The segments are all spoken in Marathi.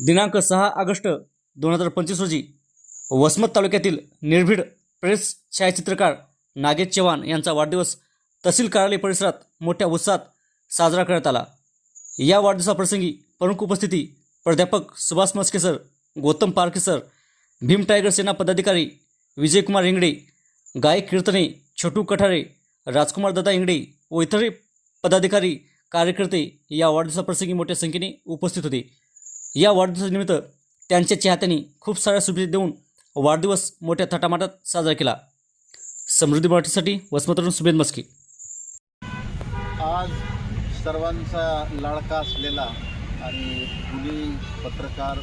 दिनांक सहा ऑगस्ट दोन हजार पंचवीस रोजी वसमत तालुक्यातील निर्भीड प्रेस छायाचित्रकार नागेश चव्हाण यांचा वाढदिवस तहसील कार्यालय परिसरात मोठ्या उत्साहात साजरा करण्यात आला. या वाढदिवसाप्रसंगी प्रमुख उपस्थिती प्राध्यापक Subhash Maske sir Gautam Parkhe sir Bhim tiger Sena पदाधिकारी विजयकुमार इंगडे गायक कीर्तने छोटू कठारे राजकुमार दादा इंगडे व इतर पदाधिकारी कार्यकर्ते या वाढदिवसाप्रसंगी मोठ्या संख्येने उपस्थित होते. या वाढदिवसानिमित्त त्यांच्या चाहत्यांनी खूप साऱ्या शुभेच्छा देऊन वाढदिवस मोठ्या थाटामाटात साजरा केला. समृद्धी मराठीसाठी वसमतरून सुभेद मस्के. आज सर्वांचा लाडका असलेला आणि मुली पत्रकार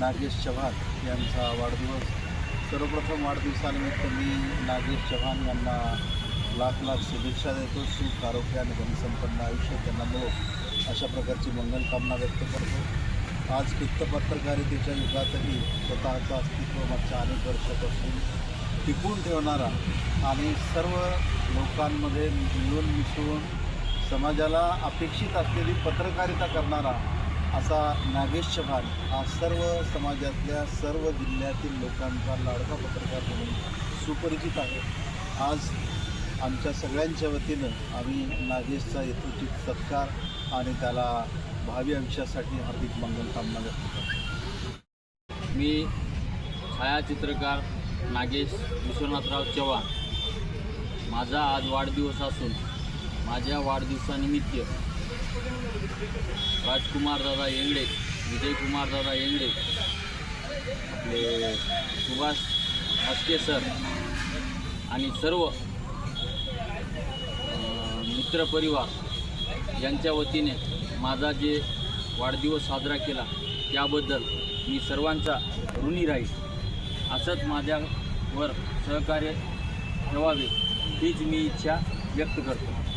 नागेश चव्हाण यांचा वाढदिवस. सर्वप्रथम वाढदिवसानिमित्त मी नागेश चव्हाण यांना लाख लाख शुभेच्छा देतो. सुख आरोग्य आणि धनसंपन्न आयुष्य त्यांना मिळो. अशा प्रकारची मंगलकामना व्यक्त करतो. आज पित्त पत्रकारितेच्या युगातही स्वतःचं अस्तित्व मागच्या अनेक वर्षापासून टिकून ठेवणारा आणि सर्व लोकांमध्ये मिळून मिसळून समाजाला अपेक्षित असलेली पत्रकारिता करणारा असा नागेश चव्हाण हा सर्व समाजातल्या सर्व जिल्ह्यातील लोकांचा लाडका पत्रकार म्हणून सुपरिचित आहे. आज आमच्या सगळ्यांच्या वतीनं आम्ही नागेशचा यथोचित सत्कार आणि त्याला भावी आयुष्यासाठी हार्दिक मंगलकामना व्यक्त करतो. मी छायाचित्रकार नागेश विश्वनाथराव चव्हाण. माझा आज वाढदिवस असून माझ्या वाढदिवसानिमित्त राजकुमार दादा येंगडे विजयकुमारदादा येंगडे आपले सुभाष हस्के सर आणि सर्व मित्रपरिवार यांच्या वतीने माझा जे वाढदिवस साजरा केला त्याबद्दल मी सर्वांचा ऋणी राहील. असंच माझ्यावर सहकार्य ठेवावे हीच मी इच्छा व्यक्त करतो.